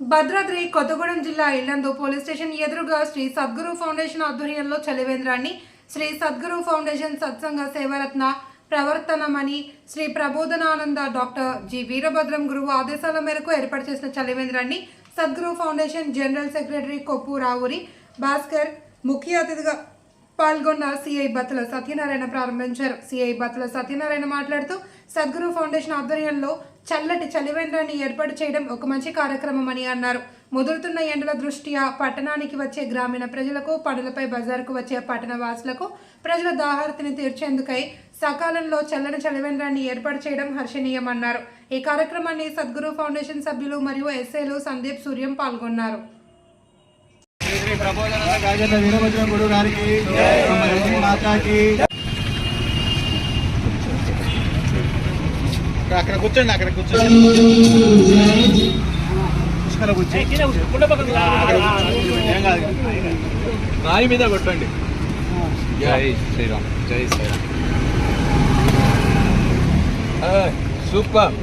భద్రాద్రి కొత్తగూడెం జిల్లా Yellandu police station ఎదురుగా Shri Sadguru foundation ఆధ్వర్యంలో చలివేంద్రాన్ని శ్రీ సద్గురు ఫౌండేషన్ సత్సంగ సేవరత్న ప్రవర్తనమని శ్రీ ప్రబోధనానంద డాక్టర్ జి వీరభద్రం గురువు ఆదేశాల మేరకు ఏర్పాటు చేసిన చలివేంద్రాన్ని Sadguru foundation general secretary Koppu Raavuri Bhaskar ముఖ్య అతిథిగా పాల్గొన్న సిఐ బత్తుల సత్యనారాయణ ప్రారంభించారు. సిఐ బత్తుల సత్యనారాయణ మాట్లాడుతూ సద్గురు ఫౌండేషన్ ఆధ్వర్యంలో చల్లటి చలివేంద్రాన్ని ఏర్పాటు చేయడం ఒక మంచి కార్యక్రమం అని అన్నారు. ముదురుతున్న ఎండల దృష్ట్యా పట్టణానికి వచ్చే గ్రామీణ ప్రజలకు పనులపై బజారుకు వచ్చే పట్టణ వాసులకు ప్రజల దాహార్తిని తీర్చేందుకై సకాలంలో చల్లని చలివేంద్రాన్ని ఏర్పాటు చేయడం హర్షణీయమన్నారు. ఈ కార్యక్రమాన్ని సద్గురు ఫౌండేషన్ సభ్యులు మరియు ఎస్ఏలు సందీప్ సూర్యం పాల్గొన్నారు. ప్రబోధన రాజేంద్ర వీరభద్రం గురువు గారికి మాతాకి. అక్కడ కూర్చోండి అక్కడ కూర్చోండి. ఇక్కడ కూర్చోండి. రాయి మీద కొట్టండి. జై శ్రీరామ్. జై శ్రీరామ్. సూపర్.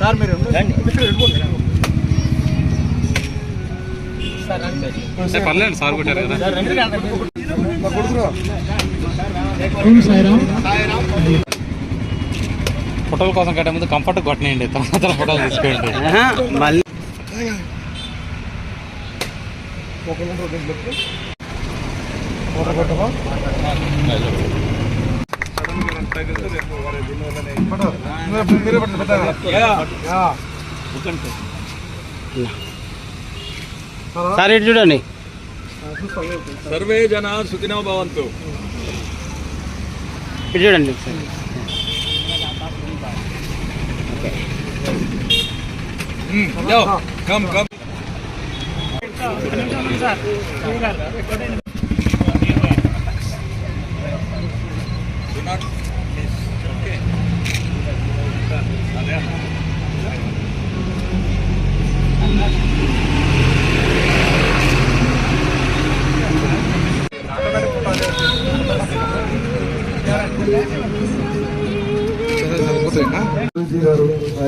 సార్ మీరు పర్లేదు సార్ కొట్టారు కదా. ఫోటోల కోసం కట్టే ముందు కంఫర్ట్ కొట్టనేయండి. తర్వాత ఫోటోలు తీసుకోండి. మళ్ళీ. సార్ ఇటు చూడండి సర్వే జన సుఖినో భవంతు ఇటు చూడండి ఒకసారి. కమ్ కమ్ గురూజీ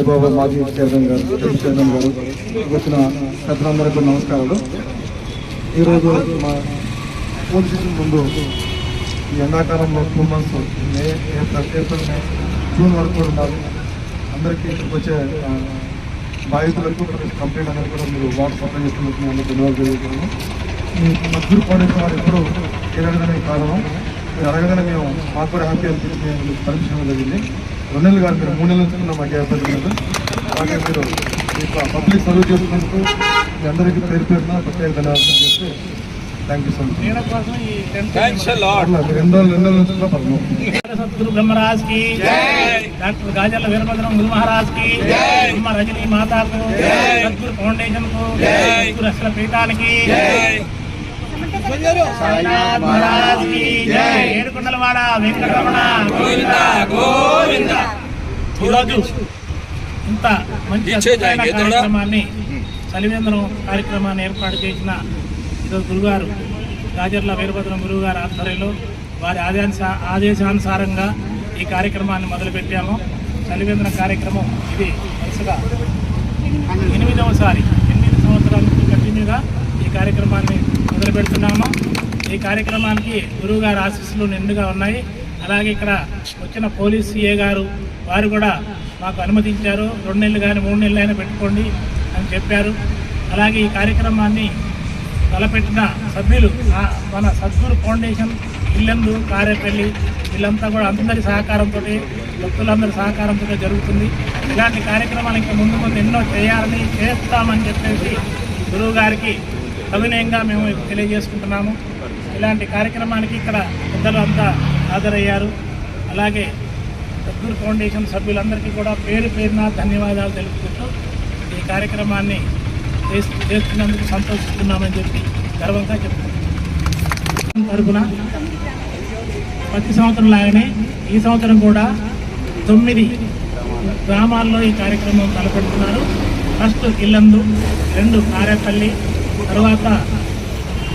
సాయిబాబా మాజీ చైర్మన్ గారు వైస్ చైర్మన్ గారు వచ్చిన పెద్దలందరికీ నమస్కారాలు. ఈరోజు మా స్కూల్ సీజన్ ముందు ఈ ఎండాకాలంలో two months May April April May June వరకు కూడా ఉన్నారు అందరికీ ఇక్కడికి వచ్చే బాధితులకు కంప్లైంట్ అనేది కూడా మీరు వాటర్ సప్లై చేస్తున్నందుకు నేను ధన్యవాదాలు తెలియజేస్తున్నాము మీ మద్దూరు ఫౌండేషన్ వారు ఎప్పుడూ తిరగడానికి కారణం. మీరు అడగగానే మేము మాకు కూడా హ్యాపీ అనిపించి మేము పర్మిషన్ జరిగింది. రెండు నెలలు కాదు మీరు మూడు నెలల నుంచి కూడా మాకు ఏర్పడింది అలాగే మీరు పబ్లిక్ సర్వీస్ చేస్తున్నందుకు మీ అందరికీ పేరు పేరున ప్రత్యేక ధన్యవాదాలు చేస్తూ థ్యాంక్ యూ సో మచ్ రెండు రోజులు రెండు నెలల నుంచి కూడా బ్రహ్మరాజ్కి డాక్టర్ గాజర్ల వీరభద్రం గురు మహారాజ్కి అమ్మ రజనీ మాతాకు సద్గురు ఫౌండేషన్కు సద్గురు అసల పీఠానికి సాయినాథ్ మహారాజ్కి ఏడుకొండలవాడ వెంకటరమణ ఈరోజు ఇంత మంచి కార్యక్రమాన్ని చలివేంద్రం కార్యక్రమాన్ని ఏర్పాటు చేసిన ఈరోజు గురుగారు రాజర్ల వీరభద్రం గురువు గారి ఆధ్వర్యంలో వారి ఆదేశ ఆదేశానుసారంగా ఈ కార్యక్రమాన్ని మొదలుపెట్టాము. చలివేంద్రం కార్యక్రమం ఇది వరుసగా ఎనిమిదవసారి ఎనిమిది సంవత్సరాల నుంచి కంటిన్యూగా ఈ కార్యక్రమాన్ని మొదలు పెడుతున్నాము ఈ కార్యక్రమానికి గురువుగారు ఆశీస్సులు నిండుగా ఉన్నాయి. అలాగే ఇక్కడ వచ్చిన పోలీస్ సిఏ గారు వారు కూడా మాకు అనుమతించారు. రెండు నెలలు కానీ మూడు నెలలు అయినా పెట్టుకోండి అని చెప్పారు. అలాగే ఈ కార్యక్రమాన్ని తలపెట్టిన సభ్యులు మన సద్గురు ఫౌండేషన్ ఇల్లందు కారేపల్లి వీళ్ళంతా కూడా అందరి సహకారంతో భక్తులందరి సహకారంతో జరుగుతుంది. ఇలాంటి కార్యక్రమాలు ఇంకా ముందు ముందు ఎన్నో చేయాలని చేస్తామని చెప్పేసి గురువు గారికి సవినయంగా మేము తెలియజేసుకుంటున్నాము. ఇలాంటి కార్యక్రమానికి ఇక్కడ పెద్దలు అంతా హాజరయ్యారు. అలాగే సద్గురు ఫౌండేషన్ సభ్యులందరికీ కూడా పేరు పేరున ధన్యవాదాలు తెలుపుకుంటూ ఈ కార్యక్రమాన్ని చేస్తున్నందుకు సంతోషిస్తున్నామని చెప్పి గర్వంగా చెప్తున్నాం. తరఫున ప్రతి సంవత్సరం లాగానే ఈ సంవత్సరం కూడా తొమ్మిది గ్రామాల్లో ఈ కార్యక్రమం తలపెడుతున్నారు. ఫస్ట్ ఇల్లందు రెండు కారేపల్లి తర్వాత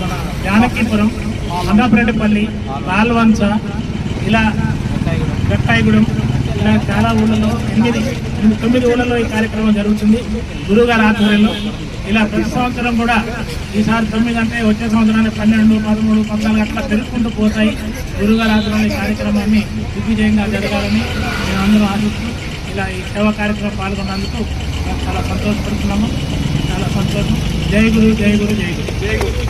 మన జానకీపురం అన్నపరెడ్డిపల్లి పాల్వంచ ఇలా గట్టాయిగూడెం ఇలా చాలా ఊళ్ళలో ఎనిమిది తొమ్మిది ఊళ్ళలో ఈ కార్యక్రమం జరుగుతుంది గురుగారి ఆధ్వర్యంలో. ఇలా ప్రతి సంవత్సరం కూడా ఈసారి తొమ్మిది అంటే వచ్చే సంవత్సరానికి పన్నెండు పదమూడు పద్నాలుగు అట్లా పెరుగుకుంటూ పోతాయి. గురుగారి ఆధ్వర్యంలో ఈ కార్యక్రమాన్ని దిగ్విజయంగా జరగాలని మేము అందరూ ఆశిస్తూ ఇలా ఈ సేవా కార్యక్రమం పాల్గొన్నందుకు చాలా సంతోషపడుతున్నాము. చాలా సంతోషం. జై గురు జై గురు జై గురు. జై గురు.